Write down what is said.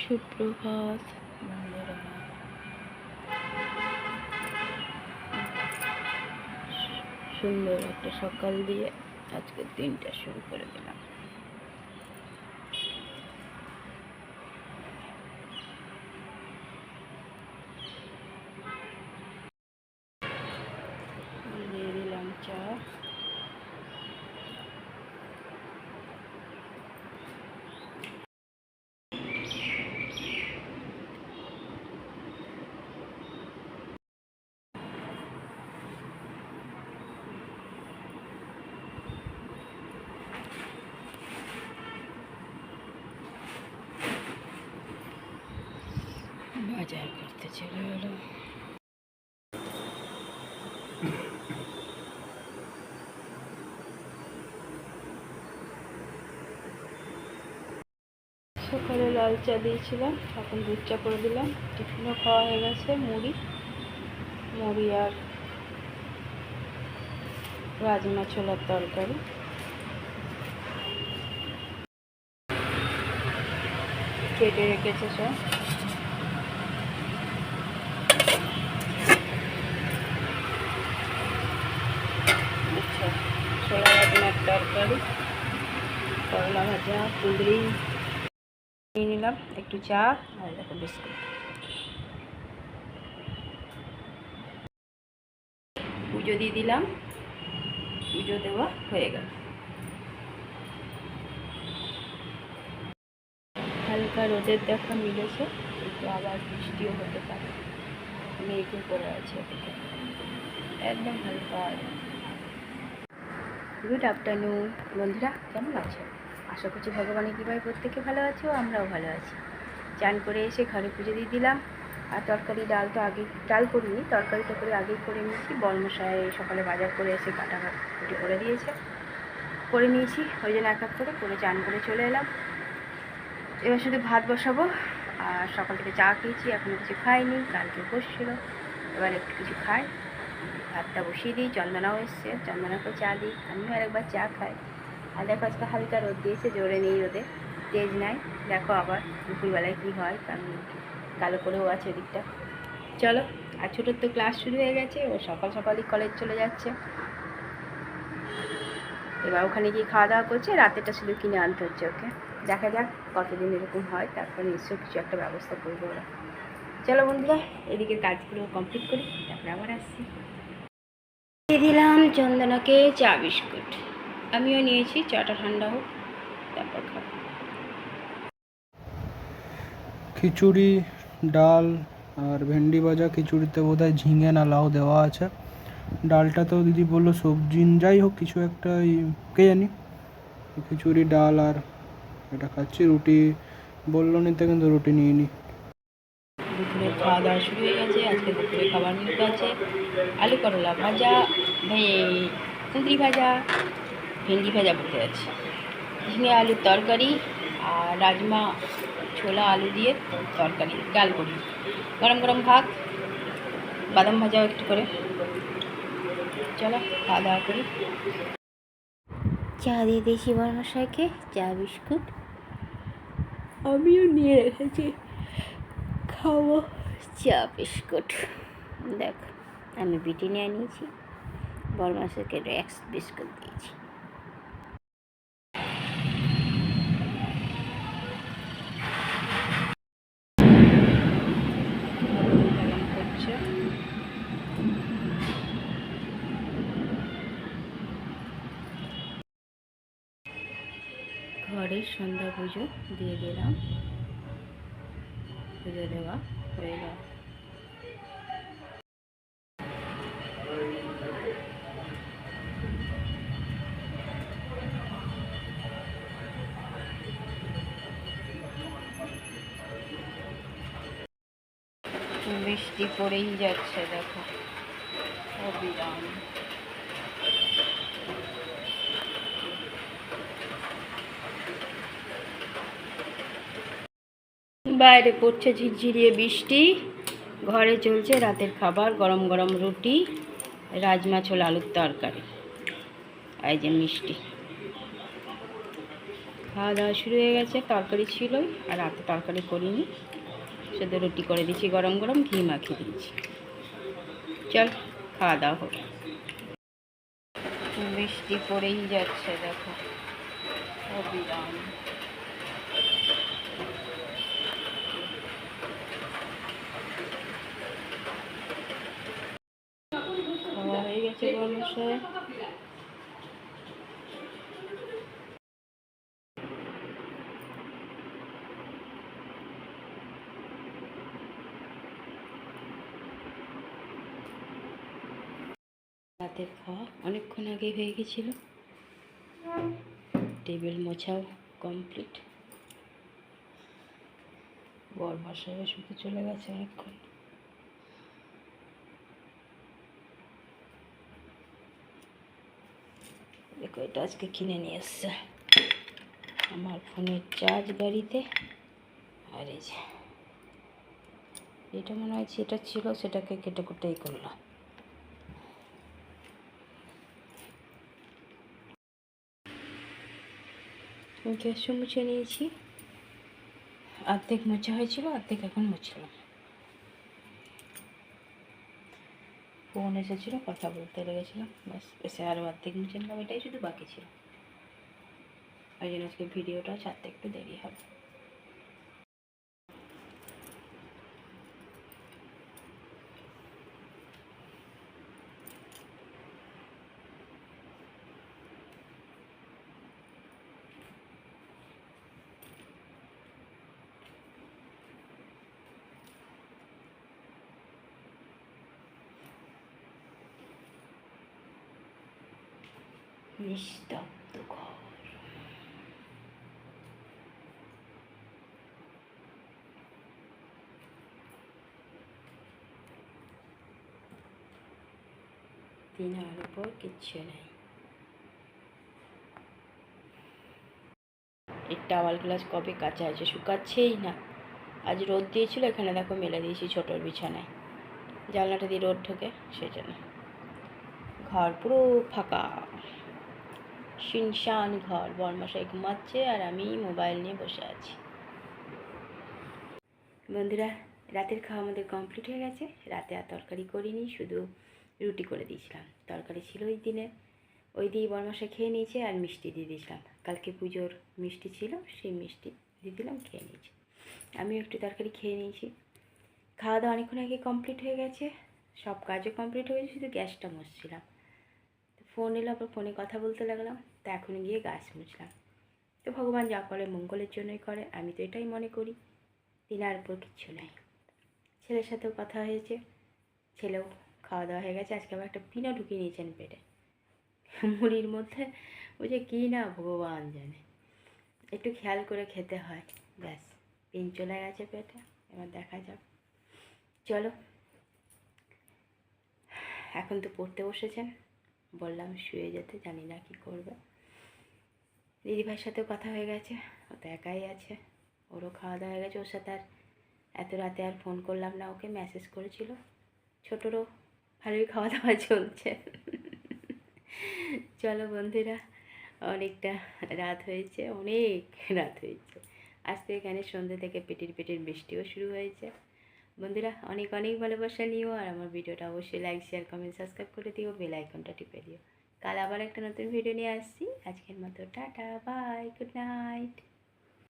সুপ্রভাত। বন্ধুরা সুন্দর একটা সকাল দিয়ে আজকের দিনটা শুরু করে দিলাম দিয়ে দিলাম চা বাজার করতে চলে সকালে লাল চা দিয়েছিলাম, এখন দুধ চা করে দিলাম। টিফিনও খাওয়া হয়ে গেছে, মুড়ি। মুড়ি আর রাজমা ছোলার তরকারি। কেটে রেখেছে সব। তরকারি, করলা ভাজা কুঁদরি নিয়ে নিলাম, একটু চা আর দেখো বিস্কুট। পুজো দিয়ে দিলাম, পুজো দেওয়া হয়ে গেল। হালকা রোদের দেখা মিলেছে, একটু আবার বৃষ্টিও হতে পারে, মেঘও করে আছে একদম হালকা গুড আফটারনুন। বন্ধুরা, কেমন আছো? আশা করছি ভগবানের কৃপায় প্রত্যেকে ভালো আছো, আমরাও ভালো আছি। চান করে এসে ঘরে পুজো দিয়ে দিলাম। আর তরকারি ডাল তো আগে, ডাল করিনি তরকারিটা করে আগেই করে নিয়েছি। বর্মশায় সকালে বাজার করে এসে কাটা কুটি করে দিয়েছে। করে নিয়েছি, ওই জন্য এক এক করে করে চান করে চলে এলাম। এবার শুধু ভাত বসাবো। আর সকাল থেকে চা খেয়েছি এখনও কিছু খাইনি, কালকে বসছিল, এবার একটু কিছু খাই। ভাতটা বসিয়ে দিই চন্দনাও এসছে চন্দনাকে চা দিই। আমিও আরেকবার চা খাই। আর দেখো আজকে হালকা রোদ দিয়েছে, জোরে নেই রোদে, তেজ নাই। দেখো আবার দুপুরবেলায় কী হয়, কারণ কালো করেও আছে ওদিকটা। চলো, আর ছোটোর তো ক্লাস শুরু হয়ে গেছে, ও সকাল সকালই কলেজ চলে যাচ্ছে। এবার ওখানে গিয়ে খাওয়া দাওয়া করছে, রাতেরটা শুধু কিনে আনতে হচ্ছে ওকে। দেখা যাক কতদিন এরকম হয়, তারপর নিশ্চয় কিছু একটা ব্যবস্থা করব ওরা। চলো বন্ধুরা এদিকে কাজগুলো কমপ্লিট করি, তারপরে আবার আসছি। চন্দনাকে চা বিস্কুট। আমিও নিয়েছি চাটা ঠান্ডা হোক তারপর খাব। খিচুড়ি ডাল আর ভেন্ডি ভাজা খিচুড়িতে বোধহয় ঝিঙে না লাউ দেওয়া আছে। ডালটা তো দিদি বলল সবজি যাই হোক কিছু একটা কে জানি। খিচুড়ি ডাল আর এটা খাচ্ছি রুটি বলল নিতে কিন্তু রুটি নিয়ে নি দুপুরে খাওয়া দাওয়া শুরু হয়ে গেছে আজকে দুপুরে খাবার নিতে আছে আলু করলা ভাজা কুঁদরি ভাজা ভেন্ডি ভাজা বলতে যাচ্ছে ঝিঙে আলুর তরকারি আর রাজমা ছোলা আলু দিয়ে তরকারি ডাল করি। গরম গরম ভাত বাদাম ভাজাও একটু করে। চলো খাওয়া দাওয়া করি। চা দিয়ে দিয়েছি বর্মশাইকে চা বিস্কুট। আমিও নিয়ে রেখেছি খাব। চা বিস্কুট। দেখ আমি বিটি নিয়ে নিয়েছি বরমাসকে র্যাক্স বিস্কুট দিয়েছি। ঘরের সন্ধ্যা পুজো দিয়ে দিলাম। পুজো দেওয়া হয়ে গেল। বৃষ্টি পড়েই যাচ্ছে, দেখো। অবিরাম। বাইরে পড়ছে ঝিরঝিরিয়ে বৃষ্টি। ঘরে চলছে রাতের খাবার, গরম গরম রুটি, রাজমা ছোলা আলুর তরকারি। এই যে মিষ্টি। খাওয়া দাওয়া শুরু হয়ে গেছে, তরকারি ছিলই, আর রাতে তরকারি করিনি। শুধু রুটি করে দিচ্ছি, গরম গরম ঘি মাখিয়ে দিচ্ছি। চল, খাওয়া দাওয়া হোক। বৃষ্টি পড়েই যাচ্ছে, দেখো। খাওয়া হয়ে গেছে বর্মশায় রাতের খাওয়া অনেকক্ষণ আগে হয়ে গেছিল। টেবিল মোছাও কমপ্লিট। বর মশাইও শুধু চলে গেছে অনেকক্ষণ। দেখো, এটা আজকে কিনে নিয়ে এসছে। আমার ফোনের চার্জ গাড়িতে। আর এই যে, এটা মনে হয় যেটা ছিল, সেটাকে কেটে কুটেই করলাম। গ্যাসও মুছে নিয়েছি। অর্ধেক মোছা হয়েছিল, অর্ধেক এখন মুছলাম। ফোন এসেছিল, কথা বলতে লেগেছিলাম, ব্যাস, এসে আরও অর্ধেক মুছে নিলাম, এটাই শুধু বাকি ছিল। ওই জন্য আজকে ভিডিওটা ছাড়তে একটু দেরি হবে। নিস্তব্ধ ঘর তিনার উপর কিচ্ছু নেই এই টাওয়াল গ্লাস কবে কাঁচা আছে শুকাচ্ছেই না আজ রোদ দিয়েছিল এখানে দেখো মেলে দিয়েছি ছোটোর বিছানায় জানলাটা দিয়ে রোদ ঢোকে সেই জন্য ঘর পুরো ফাঁকা শুনশান ঘর বর্মশাই ঘুমাচ্ছে আর আমি মোবাইল নিয়ে বসে আছি। বন্ধুরা, রাতের খাওয়া আমাদের কমপ্লিট হয়ে গেছে। রাতে আর তরকারি করিনি, শুধু রুটি করে দিয়েছিলাম। তরকারি ছিল ওই দিনে। ওই দিয়ে বর্মশাই খেয়ে নিয়েছে আর মিষ্টি দিয়ে দিয়েছিলাম। কালকে পুজোর মিষ্টি ছিল, সেই মিষ্টি দিয়ে দিলাম, খেয়ে নিয়েছি। আমিও একটু তরকারি খেয়ে নিয়েছি। খাওয়া দাওয়া অনেকক্ষণ আগে কমপ্লিট হয়ে গেছে। সব কাজও কমপ্লিট হয়ে গেছে, শুধু গ্যাসটা মুছছিলাম। ফোন এলো, আবার ফোনে কথা বলতে লাগলাম। তা এখন গিয়ে গাছ মুছলাম। তো ভগবান যা করে মঙ্গলের জন্যই করে, আমি তো এটাই মনে করি। দিনার উপর কিচ্ছু নাই। ছেলের সাথেও কথা হয়েছে, ছেলেও খাওয়া দাওয়া হয়ে গেছে। আজকে আবার একটা পিনা ঢুকিয়ে নিয়েছেন পেটে। মুড়ির মধ্যে, ওই যে কী না ভগবান জানে। একটু খেয়াল করে খেতে হয়। ব্যাস, পিন চলে গেছে পেটে। এবার দেখা যাক। চলো। এখন তো পড়তে বসেছেন। বললাম, শুয়ে যেতে, জানি না কী করবে। দিদিভাইয়ের সাথেও কথা হয়ে গেছে, ও তো একাই আছে। ওরও খাওয়া দাওয়া হয়ে গেছে, ওর সাথে আর এত রাতে আর ফোন করলাম না, ওকে মেসেজ করেছিল। ছোটোরও ভালোই খাওয়া দাওয়া চলছে। চলো বন্ধুরা, অনেকটা রাত হয়েছে, অনেক রাত হয়েছে। আজ থেকে এখানে সন্ধ্যে থেকে পেটির পেটির বৃষ্টিও শুরু হয়েছে। বন্ধুরা, অনেক অনেক ভালোবাসা নিও, আর আমার ভিডিওটা অবশ্যই লাইক শেয়ার কমেন্ট সাবস্ক্রাইব করে দিও বেল আইকনটা টিপে দিও। কাল আবার একটা নতুন ভিডিও নিয়ে আসছি। আজকের মতো টাটা বাই গুড নাইট